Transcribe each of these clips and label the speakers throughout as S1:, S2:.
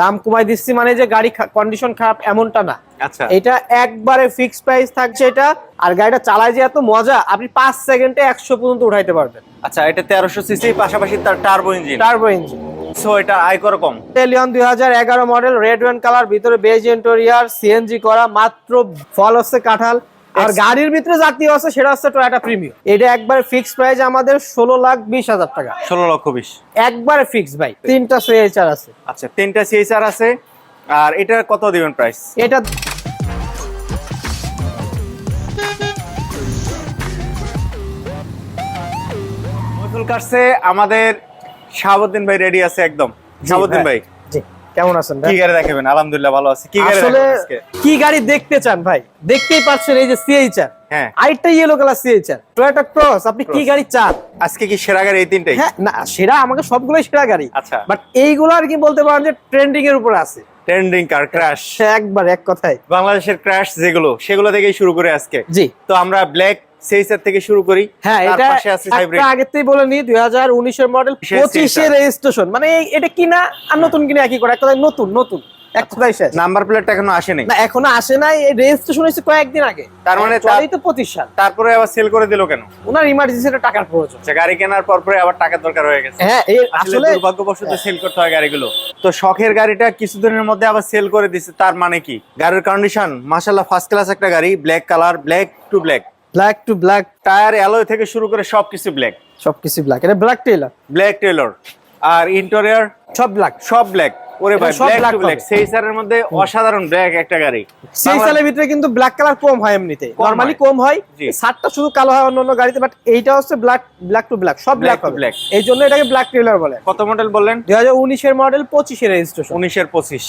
S1: দাম কমাই দিচ্ছি মানে যে গাড়ি কন্ডিশন খারাপ এমনটা না।
S2: আচ্ছা।
S1: এটা একবারে ফিক্স প্রাইস থাকছে এটা আর গাড়িটা চালায় যে এত মজা আপনি পাঁচ সেকেন্ডে একশো পর্যন্ত উঠাইতে পারবেন।
S2: আচ্ছা এটা তেরোশো সিসি পাশাপাশি তার turbo engine
S1: turbo engine
S2: so এটা আয় কর কম।
S1: লিওন দুই হাজার এগারো মডেল রেড ওয়ান কালার ভিতরে বেজ ইন্টেরিয়ার সিএনজি করা মাত্র ফল হচ্ছে কাঁঠাল। আর গাড়ির ভিতরে জাতীয় আছে সেটা হচ্ছে টয়োটা প্রিমিয়াম এটা একবার ফিক্স প্রাইস আমাদের ষোলো লাখ বিশ হাজার টাকা।
S2: ষোলো লক্ষ বিশ।
S1: একবার ফিক্স ভাই তিনটা সিএইচআর আছে।
S2: আচ্ছা তিনটা সিএসআর আছে আর এটার কত দিবেন প্রাইস
S1: এটা
S2: কাটছে আমাদের শাহাবুদ্দিন ভাই রেডি আছে একদম। শাহাবুদ্দিন ভাই
S1: কেমন আছেন
S2: কি গাড়ি দেখাবেন? আলহামদুলিল্লাহ ভালো আছে। কি গাড়ি
S1: আসলে
S2: আজকে?
S1: কি গাড়ি দেখতে চান ভাই? দেখতেই পাচ্ছেন এই যে সিএইচআর
S2: হ্যাঁ।
S1: আরেকটা yellow colour CHR Toyota Cross আপনি কি গাড়ি চান?
S2: আজকে কি সেরা গাড়ি এই তিনটাই?
S1: হ্যাঁ না সেরা আমাকে সবগুলোই সেরা গাড়ি।
S2: আচ্ছা।
S1: বাট এইগুলো আর কি বলতে পারেন যে ট্রেন্ডিং এর উপর আছে।
S2: ট্রেন্ডিং কার ক্র্যাশ
S1: একবার এক কথায়।
S2: বাংলাদেশের ক্র্যাশ যেগুলো সেগুলো থেকেই শুরু করে আজকে।
S1: জি।
S2: তো আমরা ব্ল্যাক সেইসের থেকে শুরু করি
S1: হ্যাঁ এটা একটা বলে নি দুই হাজার উনিশের মডেল পঁচিশের রেজিস্ট্রেশন মানে এটা কিনা আর নতুন কিনা একই করে এক নতুন নতুন এক কথায় শেষ।
S2: নাম্বার প্লেটটা এখনও
S1: না এখনও আসে নাই রেজিস্ট্রেশন হয়েছে কয়েকদিন আগে।
S2: তার মানে তার-
S1: তো পঁচিশ সাল।
S2: তারপরে আবার সেল করে দিল কেন?
S1: ওনার ইমার্জেন্সিতে টাকার প্রয়োজন।
S2: আচ্ছা গাড়ি কেনার পর পরে আবার টাকার দরকার হয়ে গেছে।
S1: হ্যাঁ
S2: আসলে
S1: আসলে
S2: দুর্ভাগ্যবশত সেল করতে হয় গাড়িগুলো। তো শখের গাড়িটা কিছুদিনের মধ্যে আবার সেল করে দিচ্ছে তার মানে কি? গাড়ির কন্ডিশন মাশাল্লাহ ফার্স্ট ক্লাস একটা গাড়ি black colour black to black
S1: black to black
S2: tyre alloy থেকে শুরু করে সবকিছু ব্ল্যাক
S1: সবকিছু ব্ল্যাক এটা ব্ল্যাক টেলার
S2: ব্ল্যাক টেলর আর ইন্টেরিয়র
S1: সব ব্ল্যাক
S2: সব ব্ল্যাক ওরে ভাই
S1: সব
S2: ব্ল্যাক টু ব্ল্যাক। সেই সারের মধ্যে অসাধারণ ব্ল্যাক একটা গাড়ি।
S1: সেই সালের ভিতরে কিন্তু ব্ল্যাক কালার কম হয় এমনিতে। নরমালি কম হয়। শার্টটা শুধু কালো হয় অন্য অন্য গাড়িতে বাট এইটা হচ্ছে ব্ল্যাক ব্ল্যাক টু ব্ল্যাক সব ব্ল্যাক
S2: to
S1: এই জন্য এটাকে ব্ল্যাক টেলার বলে।
S2: কত মডেল বললেন?
S1: দুই হাজার উনিশের মডেল পঁচিশের রেজিস্ট্রেশন
S2: উনিশের পঁচিশ।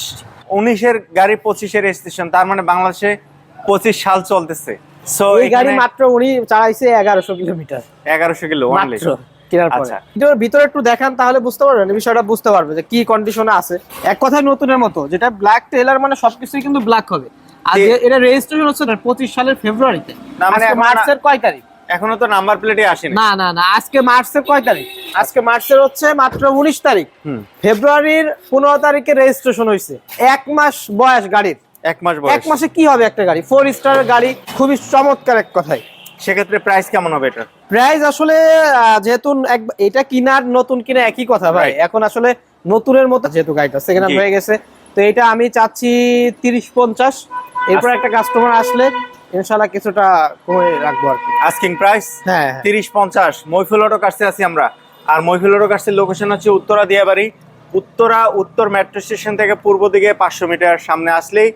S2: উনিশের গাড়ি পঁচিশের রেজিস্ট্রেশন তার মানে বাংলাদেশে পঁচিশ সাল চলতেছে। সো
S1: এই গাড়ি মাত্র উনি চালাইছে এগারোশো কিলোমিটার।
S2: এগারোশো কিলো অনলি
S1: কেনার পরে।
S2: আচ্ছা।
S1: এটার ভিতরে একটু দেখান তাহলে বুঝতে পারবেন বিষয়টা বুঝতে পারবে যে কি কন্ডিশনে আছে। এক কথায় নতুনের মতো যেটা ব্ল্যাক টেলার মানে সবকিছুই কিন্তু ব্ল্যাক হবে। আর এটা রেজিস্ট্রেশন হচ্ছে পঁচিশ সালের ফেব্রুয়ারিতে।
S2: মানে
S1: আজকে মার্চের কয় তারিখ?
S2: এখনও তো নাম্বার প্লেটে আসেনি।
S1: না না না আজকে মার্চের কয় তারিখ? আজকে মার্চের হচ্ছে মাত্র উনিশ তারিখ।
S2: হুম।
S1: ফেব্রুয়ারির পনেরো তারিখে রেজিস্ট্রেশন হয়েছে এক মাস বয়স গাড়ির।
S2: এক মাস
S1: এক মাসে কি হবে একটা গাড়ি? ফোর স্টারের গাড়ি খুবই চমৎকার এক কথায়।
S2: সেক্ষেত্রে প্রাইস কেমন হবে এটা
S1: প্রাইস আসলে যেহেতু এটা কিনার নতুন কিনা একই কথা ভাই। এখন আসলে নতুনের মতো যেহেতু গাড়িটা সেকেন্ড হ্যান্ড হয়ে গেছে। তো এটা আমি চাচ্ছি তিরিশ পঞ্চাশ। এরপর
S2: আচ্ছা।
S1: একটা কাস্টমার আসলে ইনশাল্লাহ কিছুটা কমে রাখব আর কি।
S2: আস্কিং প্রাইস
S1: হ্যাঁ
S2: তিরিশ পঞ্চাশ। মৈফুল অটো কাটতে আছি আমরা। আর মৈফুল অটো কাটছে লোকেশন হচ্ছে উত্তরা দিয়াবাড়ি উত্তরা উত্তর মেট্রো স্টেশন থেকে পূর্ব দিকে পাঁচশো মিটার সামনে আসলেই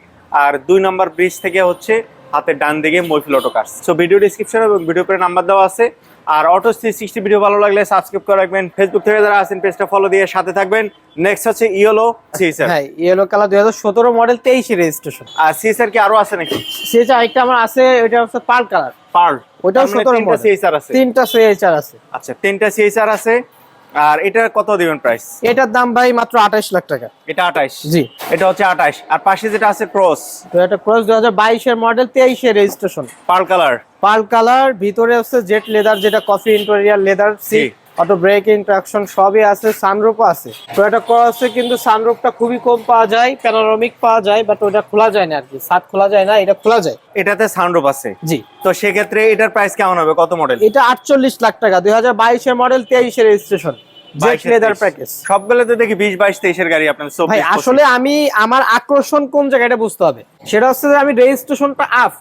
S2: আর দুই নম্বর ব্রিজ থেকে হচ্ছে হাতের ডান দিকে Mahfil auto cars so video description এবং ভিডিও পরে নাম্বার দেওয়া আছে। আর অটো থ্রি সিক্সটি ভিডিও ভালো লাগলে সাবস্ক্রাইব করে রাখবেন। ফেসবুক থেকে যারা আছেন পেজটা ফলো দিয়ে সাথে থাকবেন। নেক্সট হচ্ছে ইয়েলো সিএসআর
S1: হ্যাঁ ইয়েলো কালার দুই হাজার সতেরো মডেল তেইশে রেজিস্ট্রেশন
S2: আর সিএসআর কি আরও আছে নাকি?
S1: সেটা আরেকটা আমার আছে ওইটা হচ্ছে পার কালার
S2: পার্ল
S1: ওইটাও সতেরো মডেল
S2: সিএসআর আছে।
S1: তিনটা সিএইচআর আছে।
S2: আচ্ছা তিনটা সিএসআর আছে। আর এটার কত দিবেন প্রাইস
S1: এটার দাম ভাই মাত্র আঠাশ লাখ টাকা।
S2: এটা আঠাইশ?
S1: জি।
S2: এটা হচ্ছে আঠাইশ। আর পাশে যেটা আছে ক্রস?
S1: এটা ক্রস দুই হাজার বাইশের মডেল এর registration
S2: pearl colour?
S1: Pearl colour ভিতরে হচ্ছে জেট লেদার যেটা coffee interior leather. Seat auto braking traction সবই আছে সানরুফও আছে। টয়োটা ক্রসে কিন্তু সানরুফটা খুবই কম পাওয়া যায় প্যানোরামিক পাওয়া যায় বাট ওটা খোলা যায় না আর কি সাত খোলা যায় না এটা খোলা যায়।
S2: এটাতে সাউন্ডরুফ আছে?
S1: জি।
S2: তো সেক্ষেত্রে এটার প্রাইস কেমন হবে? কত মডেল
S1: এটা আটচল্লিশ লাখ টাকা দুই হাজার বাইশের মডেল রেজিস্ট্রেশন
S2: তেইশের
S1: ভাই আসলে আমি আমার আকর্ষণ কোন জায়গাটা বুঝতে হবে? সেটা হচ্ছে যে আমি রেজিস্ট্রেশনটা আপ।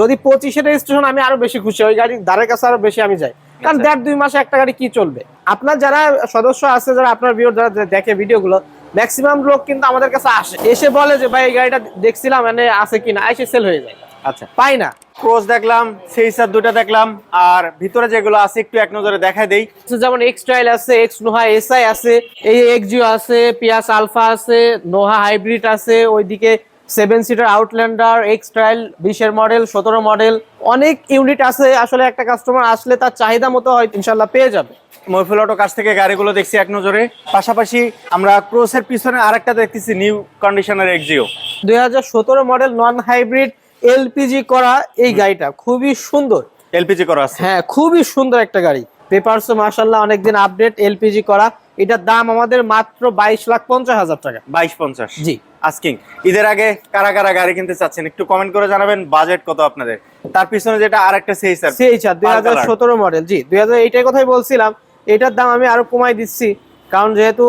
S1: যদি পঁচিশে রেজিস্ট্রেশন আমি আরও বেশি খুশি ওই গাড়ির ধারের কাছে আরও বেশি আমি যাই। কারণ
S2: আচ্ছা।
S1: দেড় দুই মাসে একটা গাড়ি কি চলবে? আপনার যারা সদস্য আছে যারা আপনার ভিডিও যারা দেখে ভিডিওগুলো ম্যাক্সিমাম লোক কিন্তু আমাদের কাছে আসে। এসে বলে যে ভাই এই গাড়িটা দেখছিলাম মানে আছে কিনা? এসে সেল হয়ে যায়।
S2: আচ্ছা।
S1: পাই না।
S2: ক্রস দেখলাম সেই সার দুটা দেখলাম আর ভিতরে যেগুলো আছে একটু এক নজরে দেখাই দেই।
S1: তো যেমন এক্স ট্রাইল আছে এক্স নোহা এসআই আছে এই এক্সজিও আছে পিয়াস আলফা আছে নোহা হাইব্রিড আছে ওইদিকে seven seater Outlander X trail বিশের মডেল সতেরো মডেল অনেক ইউনিট আছে। আসলে একটা কাস্টমার আসলে তার চাহিদা মতো হয় ইনশাল্লাহ পেয়ে যাবে।
S2: মৈফুল অটো কাছ থেকে গাড়িগুলো দেখছি এক নজরে। পাশাপাশি আমরা ক্রোসের পিছনে আরেকটা দেখতেছি নিউ কন্ডিশনের এক্সিও
S1: দুই হাজার সতেরো মডেল নন হাইব্রিড এলপিজি করা এই গাড়িটা খুবই সুন্দর।
S2: এলপিজি করা আছে।
S1: হ্যাঁ খুবই সুন্দর একটা গাড়ি। পেপারসও মার্শাল্লাহ অনেকদিন আপডেট এলপিজি করা। এটার দাম আমাদের মাত্র বাইশ লাখ পঞ্চাশ হাজার টাকা।
S2: বাইশ পঞ্চাশ।
S1: জি।
S2: আস্কিং ঈদের আগে কারা কারা গাড়ি কিনতে চাচ্ছেন একটু কমেন্ট করে জানাবেন বাজেট কত আপনাদের? তার পিছনে যেটা আরেকটা সেই স্যার
S1: সিএইচআর দুই হাজার সতেরো মডেল জি দুই হাজার এইটার কথাই বলছিলাম এটার দাম আমি আরও কমাই দিচ্ছি কারণ যেহেতু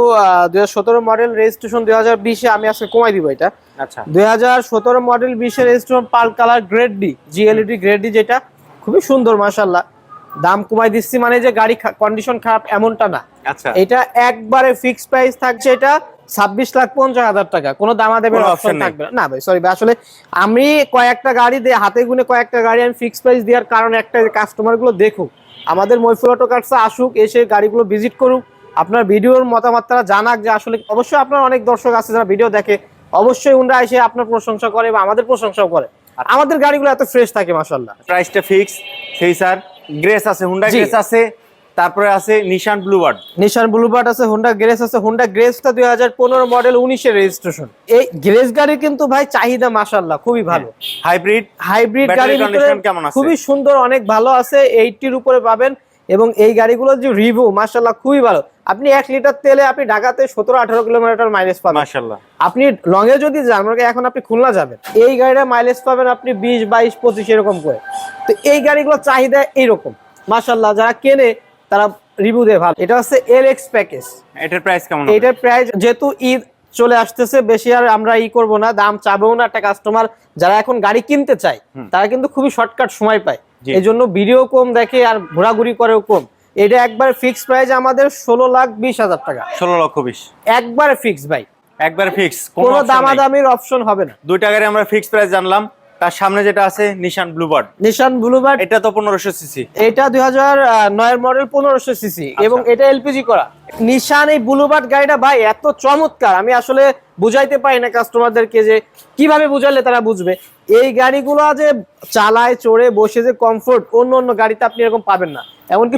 S1: দুই হাজার সতেরো মডেল রেজিস্ট্রেশন দুই হাজার বিশে আমি আজকে কমাই দিব এটা।
S2: আচ্ছা।
S1: দুই হাজার সতেরো মডেল বিশে registration pearl colour grade D GLED grade D যেটা খুবই সুন্দর মাসাল্লাহ দাম কমাই দিচ্ছি মানে যে গাড়ি কন্ডিশন খারাপ এমনটা না।
S2: আচ্ছা।
S1: এটা একবারে ফিক্স প্রাইস থাকছে এটা ছাব্বিশ লাখ পঞ্চাশ হাজার টাকা। কোনো দামা
S2: কোনো
S1: অপশন থাকবে না। ভাই সরি ভাই আসলে আমি কয়েকটা গাড়ি দিয়ে হাতে গুনে কয়েকটা গাড়ি আমি ফিক্স প্রাইস দেওয়ার কারণ একটা কাস্টমারগুলো দেখুক। আমাদের মৈফুল অটো কার্সে আসুক এসে গাড়িগুলো ভিজিট করুক। আপনার ভিডিওর মতামত তারা জানাক যে আসলে অবশ্যই আপনার অনেক দর্শক আছে যারা ভিডিও দেখে। অবশ্যই ওনারা এসে আপনার প্রশংসা করে বা আমাদের প্রশংসাও করে। আমাদের গাড়িগুলো এত ফ্রেশ থাকে মাসাল্লাহ
S2: প্রাইসটা ফিক্স সেই স্যার গ্রেস আছে হুন্ডা গ্রেস আছে। তারপরে আছে নিশান ব্লুবার্ড
S1: নিশান ব্লুবার্ড আছে হোন্ডা গ্রেস আছে। হোন্ডা গ্রেসটা দুই হাজার পনেরো মডেল উনিশের রেজিস্ট্রেশন এই গ্রেস গাড়ি কিন্তু ভাই চাহিদা মাসাল্লাহ খুবই ভালো।
S2: হাইব্রিড
S1: হাইব্রিড গাড়ির
S2: কেমন
S1: খুবই সুন্দর অনেক ভালো আছে এইটির উপরে পাবেন। এবং এই গাড়িগুলোর যে রিভিউ মাসাল্লাহ খুবই ভালো। আপনি এক লিটার তেলে আপনি ঢাকাতে সতেরো আঠারো কিলোমিটার মাইলেজ পাবেন।
S2: মাশাল্লাহ
S1: আপনি লং এ যদি যান এখন আপনি খুলনা যাবেন এই গাড়িটা মাইলেজ পাবেন আপনি বিশ বাইশ পঁচিশ এরকম করে। তো এই গাড়িগুলোর চাহিদা এইরকম। মাসাল্লাহ যারা কেনে তারা রিভিউ দেয় ভালো। এটা হচ্ছে এল এক্স প্যাকেজ
S2: এটার প্রাইস কেমন
S1: এটার প্রাইস যেহেতু ঈদ চলে আসতেছে বেশি আর আমরা ই করব না দাম চাবেও না একটা কাস্টমার যারা এখন গাড়ি কিনতে চায় তারা কিন্তু খুবই শর্টকাট সময় পায়। এই জন্য ভিডিও কম দেখে আর ঘোরাঘুরি করেও কম। এটা একবার ফিক্স প্রাইস আমাদের ষোলো লাখ বিশ হাজার টাকা।
S2: ষোলো লক্ষ বিশ।
S1: একবার ফিক্স ভাই।
S2: একবার ফিক্স
S1: কোনো দামাদামির অপশন হবে না।
S2: দুইটা গাড়ি আমরা ফিক্স প্রাইস জানলাম। তার সামনে যেটা আছে নিশান ব্লুবার্ড
S1: নিশান ব্লুবার্ড
S2: এটা তো পনেরোশো সিসি।
S1: এটা দুই হাজার নয়ের মডেল পনেরোশো সিসি
S2: আচ্ছা।
S1: এবং এটা এলপিজি করা। নিশান এই ব্লুবার্ড গাড়িটা ভাই এত চমৎকার আমি আসলে বুঝাইতে পারি না কাস্টমারদেরকে যে কীভাবে বুঝালে তারা বুঝবে। এই গাড়িগুলো যে চালায় চড়ে বসে যে কমফোর্ট অন্য অন্য গাড়িতে আপনি এরকম পাবেন না। এমনকি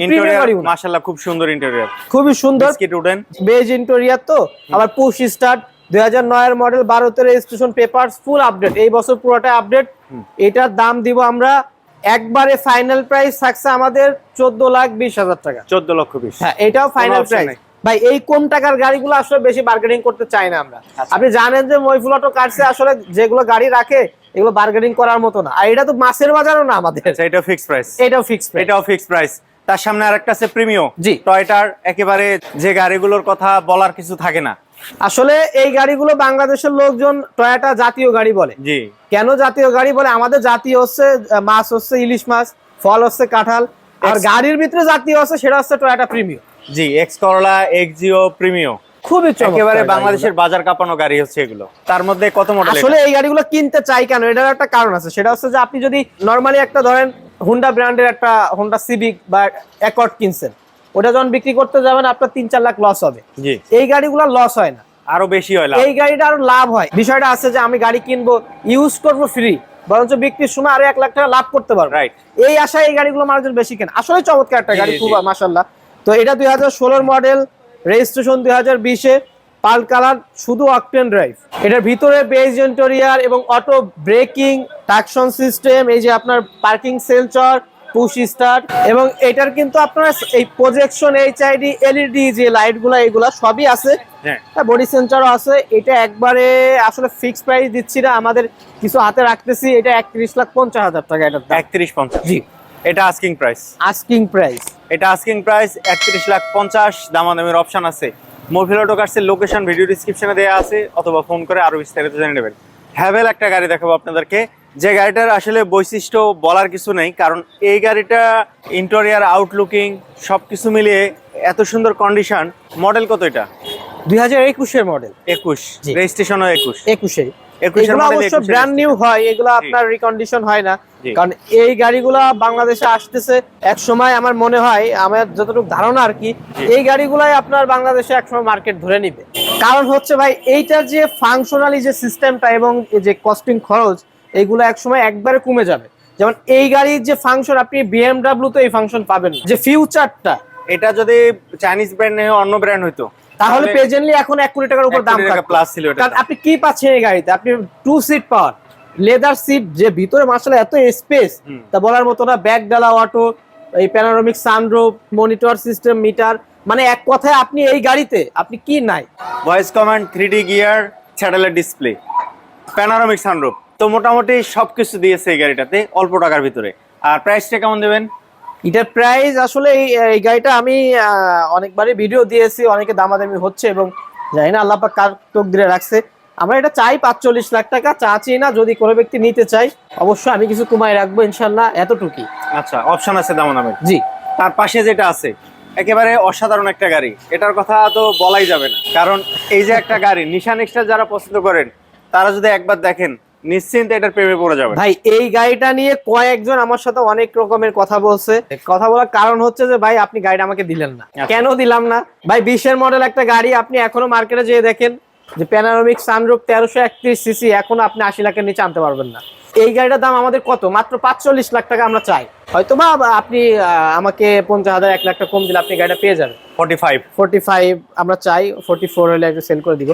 S1: না।
S2: খুব সুন্দর ইন্টেরিয়র
S1: খুবই সুন্দর।
S2: বিস্কিট উডেন
S1: বেজ ইন্টেরিয়ার তো আবার পুশ স্টার্ট দুই হাজার নয়ের মডেল বারোতে রেজিস্ট্রেশন পেপারস ফুল আপডেট এই বছর পুরোটা আপডেট এটার দাম দিব আমরা একবারে ফাইনাল প্রাইস থাকছে আমাদের চোদ্দ লাখ বিশ হাজার টাকা।
S2: চোদ্দ লক্ষ বিশ।
S1: হ্যাঁ এটাও ফাইনাল প্রাইস ভাই এই কম টাকার গাড়িগুলো আসলে বেশি বার্গেনিং করতে চাই না আমরা।
S2: আচ্ছা।
S1: আপনি জানেন যে মইফুল অটো কার্সে আসলে যেগুলো গাড়ি রাখে এগুলো বার্গেনিং করার মতো না। আর এটা তো মাসের বাজারও না আমাদের।
S2: এটা ফিক্স প্রাইস
S1: এটাও ফিক্স
S2: এটাও ফিক্স প্রাইস তার সামনে আরেকটা আছে প্রিমিও
S1: জি।
S2: টয়টার একেবারে যে গাড়িগুলোর কথা বলার কিছু থাকে না।
S1: আসলে এই গাড়িগুলো বাংলাদেশের লোকজন টয়োটা জাতীয় গাড়ি বলে।
S2: জি।
S1: কেন জাতীয় গাড়ি বলে? আমাদের জাতীয় হচ্ছে মাছ হচ্ছে ইলিশ মাছ ফল হচ্ছে কাঁঠাল। আর গাড়ির ভিতরে জাতীয় আছে সেটা হচ্ছে Toyota premium
S2: G X Corolla Axio Premio
S1: খুবই
S2: একেবারে বাংলাদেশের বাজার কাঁপানো গাড়ি হচ্ছে এগুলো। তার মধ্যে কত মডেল
S1: আসলে এই গাড়িগুলো কিনতে চাই কেন? এটার একটা কারণ আছে। সেটা হচ্ছে যে আপনি যদি নর্মালি একটা ধরেন হুন্ডা ব্র্যান্ডের একটা হুন্ডা সিভিক বা অ্যাকর্ড কিনছেন। ওটা যখন বিক্রি করতে যাবেন আপনার তিন চার লাখ লস হবে। এই গাড়িগুলো লস হয় না।
S2: আরও বেশি হয়
S1: এই গাড়িটা আরও লাভ হয়। বিষয়টা আছে যে আমি গাড়ি কিনবো ইউজ করব ফ্রি বরঞ্চ বিক্রির সময় আরও এক লাখ টাকা লাভ করতে পারব।
S2: রাইট
S1: এই আশায় এই গাড়িগুলো মানুষজন বেশি কেন। আসলে চমৎকার একটা গাড়ি খুব। মাসাল্লাহ তো এটা দুই হাজার ষোলোর মডেল রেজিস্ট্রেশন দুই হাজার বিশে পাল কালার শুধু অকটেন ড্রাইভ এটার ভিতরে বেজ ইন্টেরিয়ার এবং অটো ব্রেকিং ট্রাকশন সিস্টেম এই যে আপনার পার্কিং সেলচর পুশ স্টার্ট এবং এটার কিন্তু আপনার এই প্রজেকশন এইচআইডি এলইডি যে লাইটগুলো এগুলা সবই আছে।
S2: হ্যাঁ।
S1: হ্যাঁ বডি সেন্সারও আছে। এটা একবারে আসলে ফিক্স প্রাইস দিচ্ছি না আমাদের কিছু হাতে রাখতেছি। এটা একত্রিশ লাখ পঞ্চাশ হাজার টাকা দাম।
S2: একত্রিশ পঞ্চাশ।
S1: জি।
S2: এটা আস্কিং প্রাইস
S1: আস্কিং প্রাইস
S2: এটা আস্কিং প্রাইস একত্রিশ লাখ পঞ্চাশ। দামাদামের অপশন আছে। অটো লোকেশন ভিডিও ডিসক্রিপশনে দেওয়া আছে অথবা ফোন করে আরও বিস্তারিত জেনে নেবেন। হ্যাভেল একটা গাড়ি দেখাবো আপনাদেরকে। যে গাড়িটার আসলে বৈশিষ্ট্য বলার কিছু নেই কারণ এই গাড়িটা ইন্টেরিয়ার আউটলুকিং সবকিছু মিলিয়ে এত সুন্দর কন্ডিশন মডেল কত এটা?
S1: দুই হাজার একুশের মডেল
S2: একুশ
S1: জি।
S2: রেজিস্ট্রেশনও একুশ।
S1: একুশে
S2: একুশের
S1: এগুলো অবশ্য ব্র্যান্ড নিউ হয় এগুলো আপনার রিকন্ডিশন হয় না। কারণ এই গাড়িগুলা বাংলাদেশে আসতেছে এক সময় আমার মনে হয় আমার যতটুকু ধারণা আর কি। এই গাড়িগুলাই আপনার বাংলাদেশে একসময় মার্কেট ধরে নিবে। কারণ হচ্ছে ভাই এইটার যে ফাংশনালি যে সিস্টেমটা এবং যে কস্টিং খরচ এইগুলো একসময় একবারে কমে যাবে। যেমন এই গাড়ির যে ফাংশন আপনি বিএমডাব্লিউ তো এই ফাংশন পাবেন যে ফিউচারটা
S2: এটা যদি চাইনিজ ব্র্যান্ড নেই অন্য ব্র্যান্ড হইতো।
S1: তাহলে প্রেজেন্টলি এখন এক কোটি টাকার উপর দাম।
S2: প্লাস ছিল
S1: কারণ আপনি কি পাচ্ছেন এই গাড়িতে? আপনি two seat power. Leather seat যে ভিতরে মার্শাল এত স্পেস তা বলার মতো না। ব্যাক ডালা অটো এই panoramic sunroof monitor system meter মানে এক কথায় আপনি এই গাড়িতে আপনি কি নাই?
S2: Voice command three D gear satellite display panoramic sunroof তো মোটামুটি সবকিছু দিয়েছে এই গাড়িটাতে অল্প টাকার ভিতরে। আর প্রাইসটা কেমন দেবেন?
S1: এটার প্রাইস আসলে এই গাড়িটা আমি অনেকবারই ভিডিও দিয়েছি অনেকে দামাদামি হচ্ছে এবং জানি না আল্লাহ কার কার তকদিরে রাখছে। আমরা এটা চাই পাঁচচল্লিশ লাখ টাকা চাচ্ছি না যদি কোনো ব্যক্তি নিতে চাই অবশ্যই আমি কিছু কমাই রাখব ইনশাল্লাহ এতটুকুই।
S2: আচ্ছা অপশন আছে দাম দামের
S1: জি।
S2: তার পাশে যেটা আছে একেবারে অসাধারণ একটা গাড়ি। এটার কথা তো বলাই যাবে না। কারণ এই যে একটা গাড়ি নিশান এক্সট্রা যারা পছন্দ করেন তারা যদি একবার দেখেন নিশ্চিন্তে এটার প্রেমে পড়ে যাবে
S1: ভাই এই গাড়িটা নিয়ে কয়েকজন আমার সাথে অনেক রকমের কথা বলছে। কথা বলার কারণ হচ্ছে যে ভাই আপনি গাড়িটা আমাকে দিলেন না।
S2: আচ্ছা।
S1: কেন দিলাম না? ভাই বিশের মডেল একটা গাড়ি আপনি এখনও মার্কেটে যেয়ে দেখেন যে প্যানারোমিক সানরুফ তেরোশো একত্রিশ সিসি এখনও আপনি আশি লাখের নিচে আনতে পারবেন না। এই গাড়িটার দাম আমাদের কত? মাত্র পাঁচচল্লিশ লাখ টাকা আমরা চাই। হয়তো বা আপনি আমাকে পঞ্চাশ হাজার এক লাখ টাকা কম দিলে আপনি গাড়িটা পেয়ে যাবেন।
S2: ফর্টি ফাইভ
S1: ফোর্টি ফাইভ আমরা চাই ফোর্টি ফোর হলে একটু সেল করে দিব।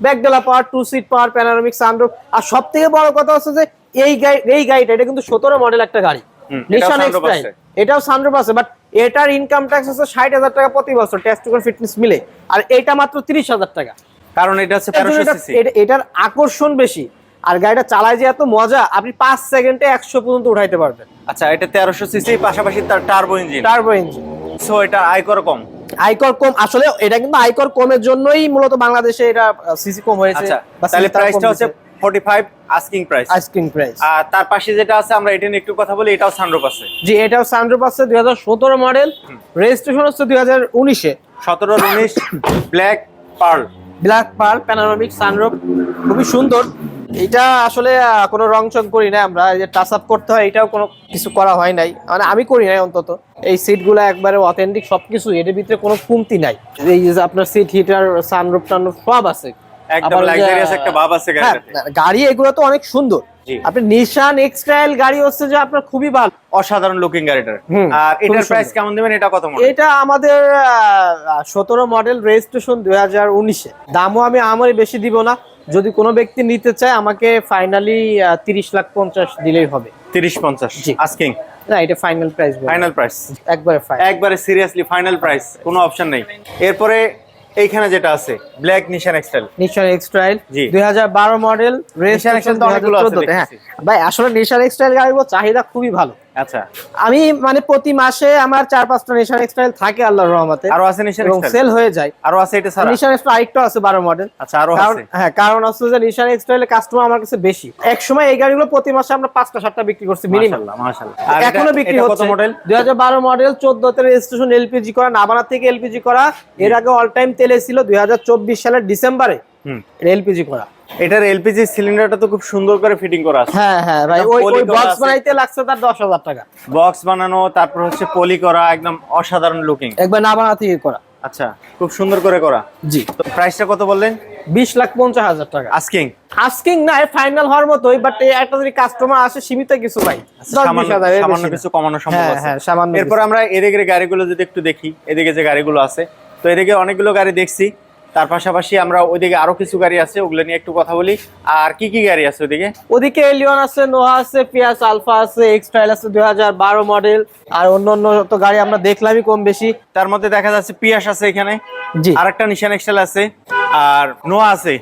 S1: ব্যাকডেলা power two seat power panoramic sunroof আর সব থেকে বড় কথা হচ্ছে যে এই গাড়ি এই গাড়িটা এটা কিন্তু সতেরো মডেল একটা গাড়ি। নিশান
S2: আছে।
S1: এটাও সানরুফ আছে বাট এটার ইনকাম ট্যাক্স আছে ষাট হাজার টাকা প্রতি বছর টুকন ফিটনেস মিলে। আর এইটা মাত্র তিরিশ হাজার টাকা।
S2: কারণ এটা হচ্ছে
S1: এটা- এটার আকর্ষণ বেশি। আর গাড়িটা চালায় যে এত মজা আপনি পাঁচ সেকেন্ডে একশো পর্যন্ত উঠাইতে পারবেন।
S2: আচ্ছা এটা তেরোশো সিসি পাশাপাশি তার turbo engine
S1: turbo engine
S2: so এটা আয়কর কম।
S1: আয়কর কম আসলে এটা কিন্তু আয়কর কমের জন্যই মূলত বাংলাদেশে এটা সিসি কম হয়েছে
S2: আচ্ছা তাহলে প্রাইসটা হচ্ছে
S1: দিছে।
S2: Forty five asking price
S1: ice cream price
S2: আর তার পাশে যেটা আছে আমরা এটা নিয়ে একটু কথা বলি এটাও সানরুফ আছে।
S1: জি এটাও সানরুফ আছে দুই হাজার সতেরো মডেল রেজিস্ট্রেশন হচ্ছে দুই হাজার উনিশে।
S2: সতেরো উনিশ ব্ল্যাক পার্ল
S1: ব্ল্যাক পার প্যানারোমিক সানরুফ খুবই সুন্দর। এটা আসলে কোনো রং চং করি না আমরা এই যে টাচ আপ করতে হয় এটাও কোনো কিছু করা হয় নাই। মানে আমি করি নাই অন্তত। এই সিটগুলো একবারে অথেন্টিক সবকিছু এটার ভিতরে কোনো কমতি নাই। এই যে আপনার সিট হিটার সানরুফ টানরুফ সব আছে।
S2: একদম
S1: আবার ওই যে,
S2: লাক্সারিয়াস একটা ভাব আছে
S1: হ্যাঁ, গাড়ি এগুলো তো অনেক সুন্দর। আপনি নিশান এক্সট্রাইল গাড়ি হচ্ছে যে আপনার খুবই ভালো।
S2: অসাধারণ লুকিং গাড়িটার। আর এটার প্রাইস কেমন দেবেন? এটা কত
S1: এটা আমাদের সতেরো মডেল রেজিস্ট্রেশন দুই হাজার উনিশে। দামও আমি আমারই বেশি দিব না। যদি কোনো ব্যক্তি নিতে চায় আমাকে ফাইনালি তিরিশ লাখ পঞ্চাশ দিলেই হবে।
S2: তিরিশ পঞ্চাশ।
S1: জি।
S2: আস্কিং
S1: না এটা ফাইনাল প্রাইস
S2: ফাইনাল প্রাইস
S1: একবারে
S2: একবারে সিরিয়াসলি ফাইনাল প্রাইস কোনো অপশন নেই। এরপরে এইখানে যেটা আছে ব্ল্যাক নিশান এক্সটাইল
S1: নিশান এক্সট্রাইল
S2: জি।
S1: দুই হাজার বারো মডেল
S2: Nissan তো অনেকগুলো আছে
S1: হ্যাঁ। ভাই আসলে নিশান এক্সট্রাইল গাড়িগুলো চাহিদা খুবই ভালো।
S2: আচ্ছা।
S1: আমি মানে প্রতি মাসে আমার চার পাঁচটা নিশান এক্সট্রাইল থাকে আল্লাহর রহমতে।
S2: আরও আছে নিশান
S1: এবং
S2: এক্সটাইল
S1: সেল হয়ে যায়।
S2: আরও আছে এটা ছাড়া?
S1: নিশান এক্সট্রা আরেকটা আছে বারো মডেল
S2: আচ্ছা
S1: আরও
S2: আছে।
S1: হ্যাঁ কারণ হচ্ছে যে নিশান এক্সট্রাইলের কাস্টমার আমার কাছে বেশি। এক সময় এই গাড়িগুলো প্রতি মাসে আমরা পাঁচটা সাতটা বিক্রি করছি মিনিমাম
S2: মাশাআল্লাহ এখনও
S1: বিক্রি হচ্ছে।
S2: মডেল
S1: দুই হাজার বারো মডেল চোদ্দ তে রেজিস্ট্রেশন এলপিজি করা না নাবানা থেকে এলপিজি করা। এর আগে অল টাইম তেলে ছিল দুই হাজার চব্বিশ সালের ডিসেম্বরে
S2: হুম।
S1: এলপিজি করা।
S2: এটার এলপিজি সিলিন্ডারটা তো খুব সুন্দর করে ফিটিং করা আছে।
S1: হ্যাঁ হ্যাঁ ভাই ওই ওই বক্স বানাইতে লাগছে তার দশ হাজার টাকা।
S2: বক্স বানানো তারপর হচ্ছে পলি করা একদম অসাধারণ লুকিং
S1: একবার নাবানা থেকে করা।
S2: আচ্ছা খুব সুন্দর করে করা।
S1: জি।
S2: তো প্রাইসটা কত বললেন?
S1: বিশ লাখ পঞ্চাশ হাজার টাকা।
S2: আস্কিং
S1: আস্কিং না ফাইনাল হওয়ার মতোই বাট একটা যদি কাস্টমার আসে সীমিত কিছু ভাই।
S2: সামান্য সামান্য কিছু কমানো সম্ভব
S1: হ্যাঁ
S2: আছে।
S1: হ্যাঁ সামান্য
S2: এরপর আমরা এদিকের গাড়িগুলো যদি একটু দেখি এদিকে যে গাড়িগুলো আছে তো এদিকে অনেকগুলো গাড়ি দেখছি। তার পাশাপাশি আমরা ওইদিকে আরও কিছু গাড়ি আছে ওগুলো নিয়ে একটু কথা বলি। আর কি কি গাড়ি আছে ওইদিকে?
S1: ওদিকে এলিয়ন আছে নোহা আছে পিয়াস আলফা আছে এক্সট্রাইল আছে দুই হাজার বারো মডেল আর অন্য অন্য তো গাড়ি আমরা দেখলামই কম বেশি।
S2: তার মধ্যে দেখা যাচ্ছে পিয়াস আছে এখানে।
S1: জি।
S2: আরেকটা নিশান এক্সেল আছে আর নোয়া আছে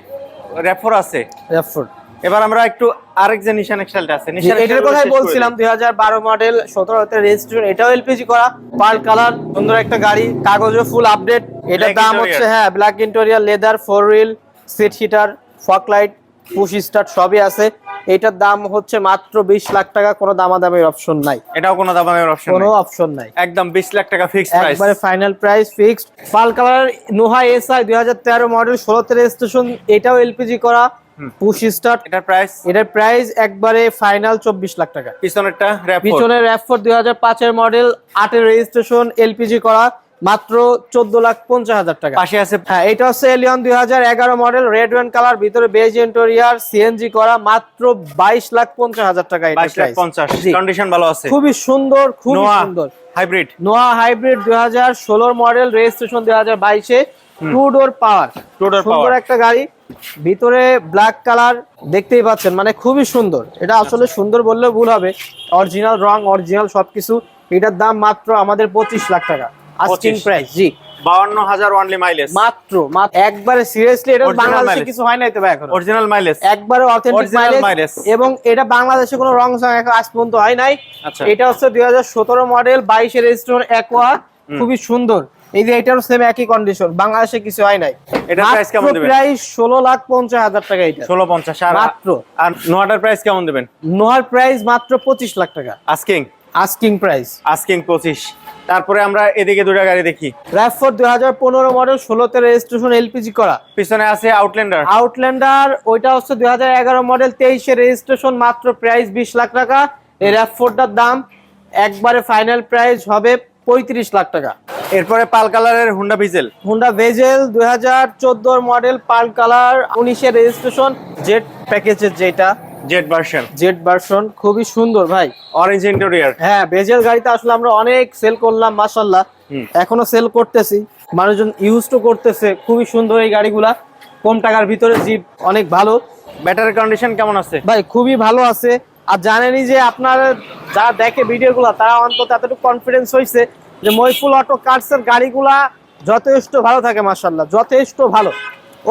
S2: র্যাফোর আছে।
S1: রেফোর্ড
S2: এবার আমরা একটু আরেক যে নিশান এক্সেলটা আছে নিশান
S1: এটার কথাই বলছিলাম দুই হাজার বারো মডেল সতেরোতে রেজিস্ট্রেশন এটাও এলপিজি করা পার্ল কালার সুন্দর একটা গাড়ি কাগজও ফুল আপডেট এটার দাম হচ্ছে হ্যাঁ black interior leather four wheel seat heater fog light push start সবই আছে। এটার দাম হচ্ছে মাত্র বিশ লাখ টাকা কোনো দামাদামের অপশন নাই।
S2: এটাও কোনো দামের অপশন
S1: কোনো অপশন নাই।
S2: একদম বিশ লাখ টাকা ফিক্সড প্রাইস
S1: একবারে final price fixed pearl colour Noah SI দুই হাজার তেরো মডেল ষোলোতে রেজিস্ট্রেশন এটাও এলপিজি করা পুশ স্টার্ট
S2: এটার প্রাইস
S1: এটার প্রাইস একবারে ফাইনাল চব্বিশ লাখ টাকা।
S2: পিছনেরটা র্যাফোর
S1: পিছনের দুই হাজার পাঁচের মডেল আটের রেজিস্ট্রেশন এলপিজি করা মাত্র চোদ্দ লাখ পঞ্চাশ হাজার টাকা।
S2: পাশে আছে
S1: হ্যাঁ এটা হচ্ছে এলিয়ন দুই হাজার এগারো মডেল রেড ওয়ান কালার ভিতরে বেজ ইন্টেরিয়ার সিএনজি করা মাত্র বাইশ লাখ পঞ্চাশ হাজার টাকা।
S2: পঞ্চাশ কন্ডিশন ভালো আছে।
S1: খুবই সুন্দর খুবই সুন্দর।
S2: হাইব্রিড
S1: নোয়া হাইব্রিড দুই হাজার ষোলোর মডেল রেজিস্ট্রেশন দুই হাজার বাইশে। Two door power
S2: Two door
S1: সুন্দর একটা গাড়ি। ভিতরে ব্ল্যাক কালার দেখতেই পাচ্ছেন মানে খুবই সুন্দর। এটা আসলে সুন্দর বললেও ভুল হবে। অরিজিনাল রং অরিজিনাল সবকিছু। এটার দাম মাত্র আমাদের পঁচিশ লাখ টাকা। আস্কিং প্রাইস জি।
S2: বাউান্ন হাজার ওয়ানলি মাইলেজ
S1: মাত্র একবারে সিরিয়াসলি এটা বাংলাদেশে কিছু হয় নাই তো ভাই এখন।
S2: অরিজিনাল মাইলেজ
S1: একবারে অথেন্টিক মাইলেজ এবং এটা বাংলাদেশে কোনো রং সং এখন আজ পর্যন্ত হয় নাই।
S2: আচ্ছা।
S1: এটা হচ্ছে দুই হাজার সতেরো মডেল বাইশের রেজিস্ট্রেশন একোয়া খুবই সুন্দর। এই যে এটারও সেম একই কন্ডিশন বাংলাদেশে কিছু হয় নাই।
S2: এটার price কেমন দিবেন?
S1: প্রাইস ষোলো লাখ পঞ্চাশ হাজার টাকা এটা।
S2: ষোলো পঞ্চাশ আর
S1: মাত্র।
S2: আর নোয়াটার প্রাইস কেমন দেবেন?
S1: নোহার প্রাইস মাত্র পঁচিশ লাখ টাকা।
S2: আস্কিং
S1: আস্কিং প্রাইস
S2: আস্কিং পঁচিশ। তারপরে আমরা এদিকে দুটা গাড়ি দেখি।
S1: র্যাফোর দুই হাজার পনেরো মডেল ষোলোতে রেজিস্ট্রেশন এলপিজি করা।
S2: পিছনে আছে আউটল্যান্ডার
S1: আউটল্যান্ডার ওইটা হচ্ছে দুই হাজার এগারো মডেল তেইশে রেজিস্ট্রেশন মাত্র প্রাইস বিশ লাখ টাকা। এই র্যাফোরটার দাম একবারে ফাইনাল প্রাইস হবে পঁয়ত্রিশ লাখ টাকা।
S2: এরপরে পাল কালারের হুন্ডা ভিজেল
S1: হুন্ডা ভেজেল দুই হাজার মডেল পাল কালার উনিশের রেজিস্ট্রেশন জেট প্যাকেজের যেটা।
S2: Jet version.
S1: জেট ভার্সন খুবই সুন্দর ভাই।
S2: অরেঞ্জ ইন্টেরিয়ার
S1: হ্যাঁ ভেজেল গাড়িতে আসলে আমরা অনেক সেল করলাম মাসাল্লাহ এখনও সেল করতেছি। মানুষজন ইউজ তো করতেছে খুবই সুন্দর এই গাড়িগুলা। কম টাকার ভিতরে জিপ অনেক ভালো।
S2: ব্যাটারি কন্ডিশন কেমন আছে?
S1: ভাই খুবই ভালো আছে। আর জানেনই যে আপনার যারা দেখে ভিডিওগুলো তারা অন্তত এতটুকু কনফিডেন্স হয়েছে যে মইফুল অটো কার্সের গাড়িগুলা যথেষ্ট ভালো থাকে মার্শাল্লাহ যথেষ্ট ভালো।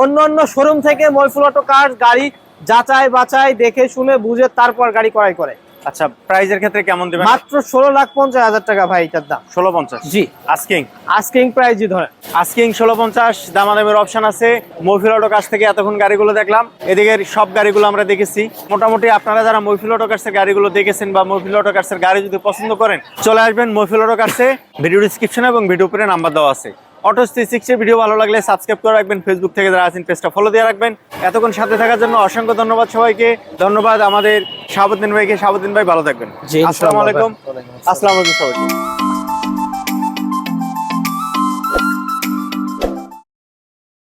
S1: অন্য অন্য শোরুম থেকে মইফুল অটো কার্স গাড়ি যাচাই বাছাই দেখে শুনে বুঝে তারপর গাড়ি ক্রয় করে।
S2: আচ্ছা প্রাইজের ক্ষেত্রে কেমন দেবেন?
S1: মাত্র ষোলো লাখ পঞ্চাশ হাজার টাকা ভাই এটার দাম।
S2: ষোলো পঞ্চাশ?
S1: জি।
S2: আস্কিং?
S1: আস্কিং প্রাইজই ধরেন।
S2: আস্কিং ষোলো পঞ্চাশ দামাদামের অপশন আছে। মহিফিল অটো কাছ থেকে এতক্ষণ গাড়িগুলো দেখলাম। এদিকে সব গাড়িগুলো আমরা দেখেছি। মোটামুটি আপনারা যারা মহিফিল অটো কার্সের গাড়িগুলো দেখেছেন বা মহিফিল অটো কার্সের গাড়ি যদি পছন্দ করেন চলে আসবেন মহিফিল অটো কার্সে ভিডিও ডিসক্রিপশন এবং ভিডিও উপরে নাম্বার দেওয়া আছে। অটো থ্রি সিক্সের ভিডিও ভালো লাগলে সাবস্ক্রাইব করে রাখবেন। ফেসবুক থেকে যারা আছেন পেজটা ফলো দিয়ে রাখবেন। এতক্ষণ সাথে থাকার জন্য অসংখ্য ধন্যবাদ সবাইকে। ধন্যবাদ আমাদের শাহাবুদ্দিন ভাইকে। শাহাবুদ্দিন ভাই ভালো থাকবেন। আসসালামু আলাইকুম।
S1: আসসালাম।
S2: আসসালামু আলাইকুম সবাইকে।